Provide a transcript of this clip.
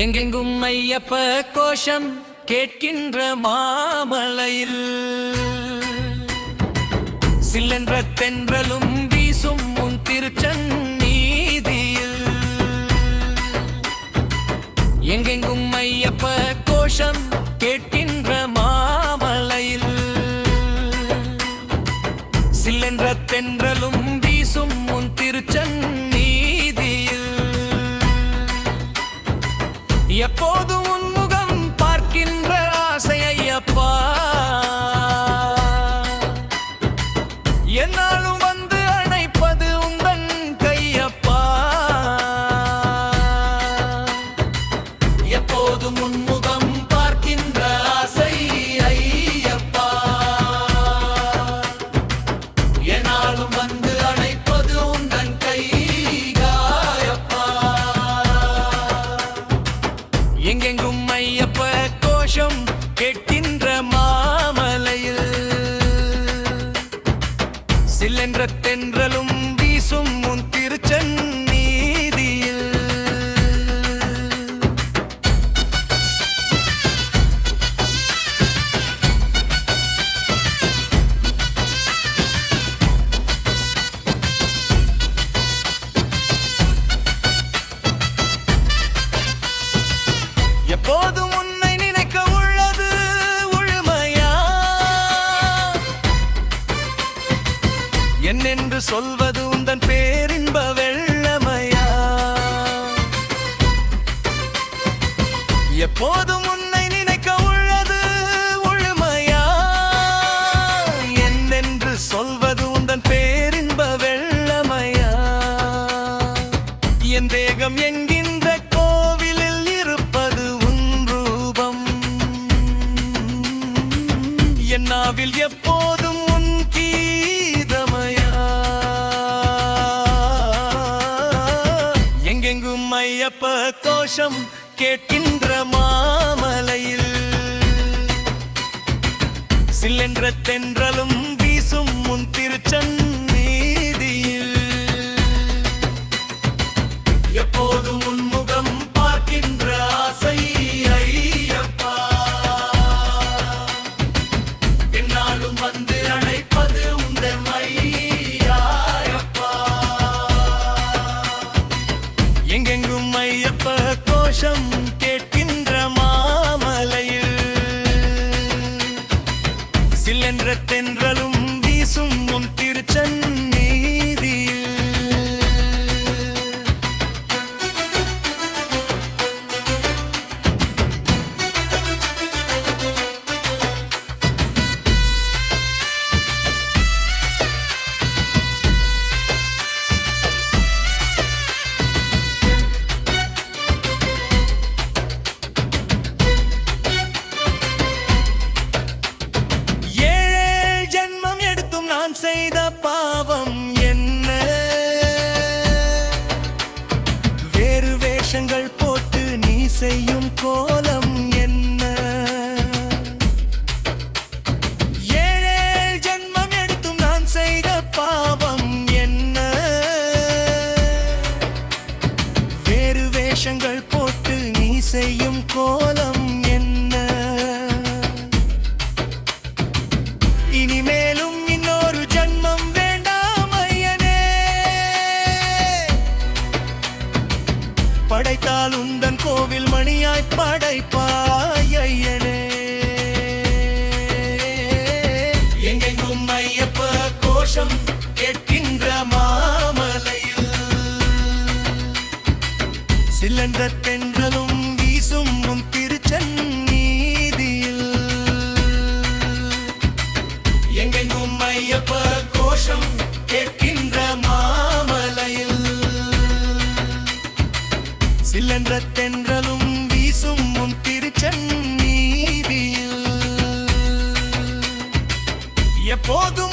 எங்கெங்கும் ஐயப்ப கோஷம் கேட்கின்ற மாமலையில். சில்லென்ற தென்றலும் வீசும் உன் திருச்சந்நீதியில். எங்கெங்கும் ஐயப்ப கோஷம் எப்போது உன் தென்றலும் என்னென்று சொல்வது உந்தன் பேரின்ப வெள்ளமையா? எப்போதும் உன்னை நினைக்க உள்ளது உழுமையா என்னென்று சொல்வது உந்தன் பேரின்ப வெள்ளமையா? என் தேகம் என்கின்ற கோவிலில் இருப்பது உன் ரூபம். என் நாவில் எப்போ ஐயப்ப கோஷம் கேட்கின்ற மாமலையில். சில்லென்ற தென்றலும் கோஷம் கேட்கின்ற செய்த பாவம் என்ன? வேறு வேஷங்கள் போட்டு நீ செய்யும் கோ சில்லென்ற தென்றலும் வீசும் உன் திருச்சன் நீதியில் எப்போதும்